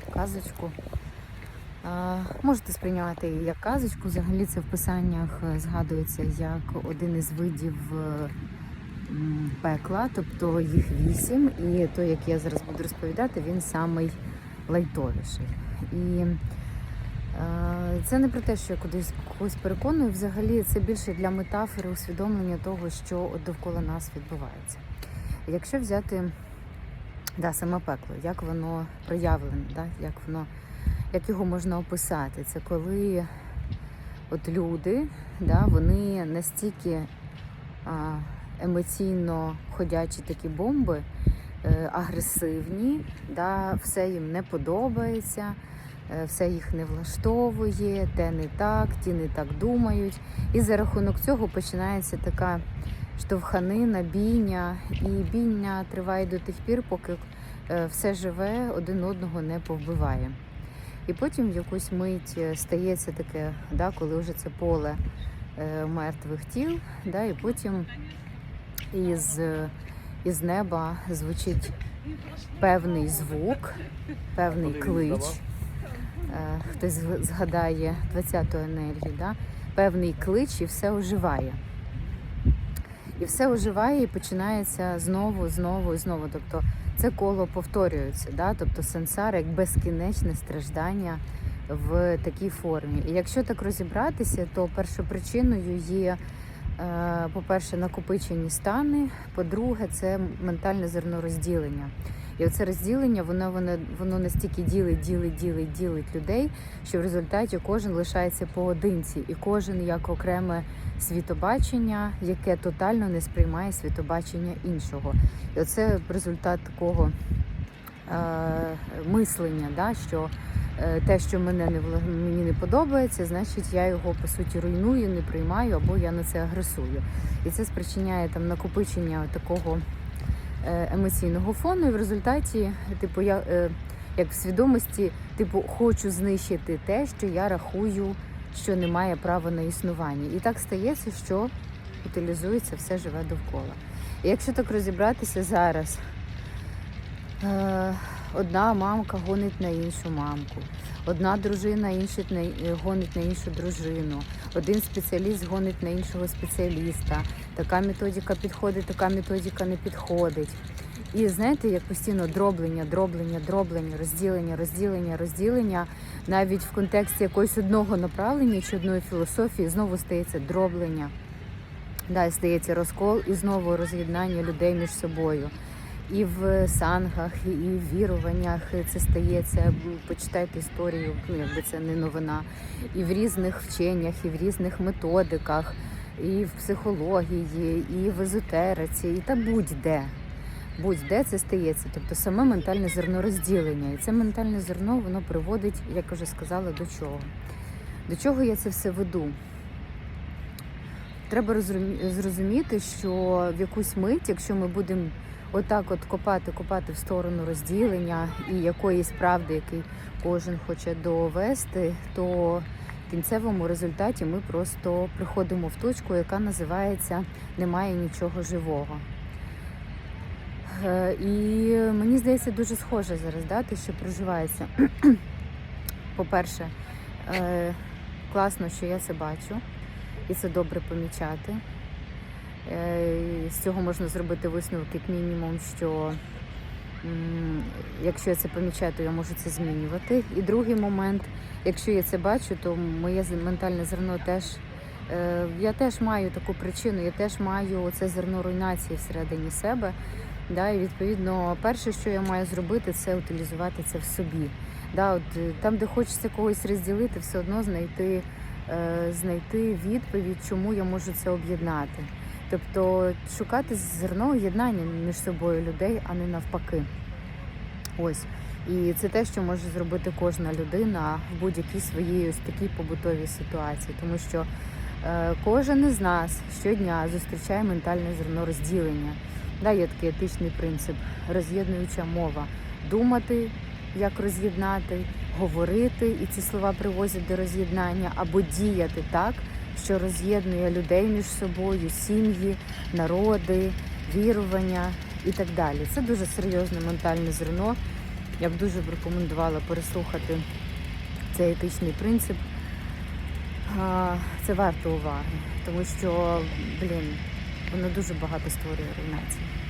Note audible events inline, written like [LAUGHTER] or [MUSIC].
таку казочку. Можете сприйняти її як казочку. Взагалі це в писаннях е, згадується як один із видів е, пекла, тобто їх вісім. І той, як я зараз буду розповідати, він самий лайтовіший. І е, це не про те, що я кудись когось переконую. Взагалі це більше для метафори усвідомлення того, що довкола нас відбувається. Якщо взяти да, саме пекло, як воно проявлене, да, як воно, як його можна описати, це коли от люди, да, вони настільки а, емоційно ходячі такі бомби, е, агресивні, да, все їм не подобається, е, все їх не влаштовує, те не так, ті не так думають. І за рахунок цього починається така штовханина, бійня, і бійня триває до тих пір, поки все живе один одного не повбиває. І потім в якусь мить е, стається таке, да, коли вже це поле е, мертвих тіл, да, і потім із, е, із неба звучить певний звук, певний клич. Е, Хтось згадає 20-ту енергію, да? певний клич і все оживає. І все оживає і починається знову, знову і знову. Тобто це коло повторюється, да? тобто сенсар як безкінечне страждання в такій формі. І якщо так розібратися, то першопричиною є, е, по-перше, накопичені стани, по-друге, це ментальне зерно розділення. І оце розділення, воно, воно, воно настільки ділить, ділить, ділить, ділить людей, що в результаті кожен лишається поодинці, і кожен як окреме світобачення, яке тотально не сприймає світобачення іншого. І оце результат такого е, мислення, да, що е, те, що мене не мені не подобається, значить я його по суті руйную, не приймаю або я на це агресую. І це спричиняє там накопичення такого емоційного фону, і в результаті, типу, я е, як в свідомості, типу, хочу знищити те, що я рахую, що не має права на існування. І так стається, що утилізується все живе довкола. І якщо так розібратися зараз, е, одна мамка гонить на іншу мамку, одна дружина е, гонить на іншу дружину, один спеціаліст гонить на іншого спеціаліста. Така методика підходить, така методика не підходить. І знаєте, як постійно дроблення, дроблення, дроблення, розділення, розділення, розділення, навіть в контексті якогось одного направлення чи одної філософії знову стається дроблення. Да, стається розкол і знову роз'єднання людей між собою. І в сангах, і в віруваннях це стається. Почитайте історію, ну якби це не новина. І в різних вченнях, і в різних методиках, і в психології, і в езотериці, і та будь-де. Будь-де це стається, тобто саме ментальне зерно розділення. І це ментальне зерно воно приводить, як вже сказала, до чого. До чого я це все веду? Треба зрозуміти, що в якусь мить, якщо ми будемо отак от копати, копати в сторону розділення і якоїсь правди, який кожен хоче довести, то в кінцевому результаті ми просто приходимо в точку, яка називається Немає нічого живого. Е, І мені здається, дуже схоже зараз, да, те, що проживається. [CLEARS THROAT] По-перше, е, класно, що я це бачу, і це добре помічати. Е, З цього можна зробити висновок, як мінімум, що якщо я це помічаю, то я можу це змінювати. І другий момент, якщо я це бачу, то моє ментальне зерно теж. е, Я теж маю таку причину, я теж маю це зерно руйнації всередині себе. Да, і відповідно, перше, що я маю зробити, це утилізувати це в собі. Да, от, е, там, де хочеться когось розділити, все одно знайти, знайти відповідь, чому я можу це об'єднати. Тобто шукати зерно єднання між собою людей, а не навпаки. Ось. І це те, що може зробити кожна людина в будь-якій своїй ось такій побутовій ситуації, тому що е, кожен із нас щодня зустрічає ментальне зерно розділення. Да, є такий етичний принцип, роз'єднуюча мова. Думати, як роз'єднати, говорити, і ці слова привозять до роз'єднання, або діяти так, що роз'єднує людей між собою, сім'ї, народи, вірування і так далі. Це дуже серйозне ментальне зерно. Я б дуже рекомендувала переслухати цей етичний принцип. Це варто уваги, тому що, блін, воно дуже багато створює руйнацій.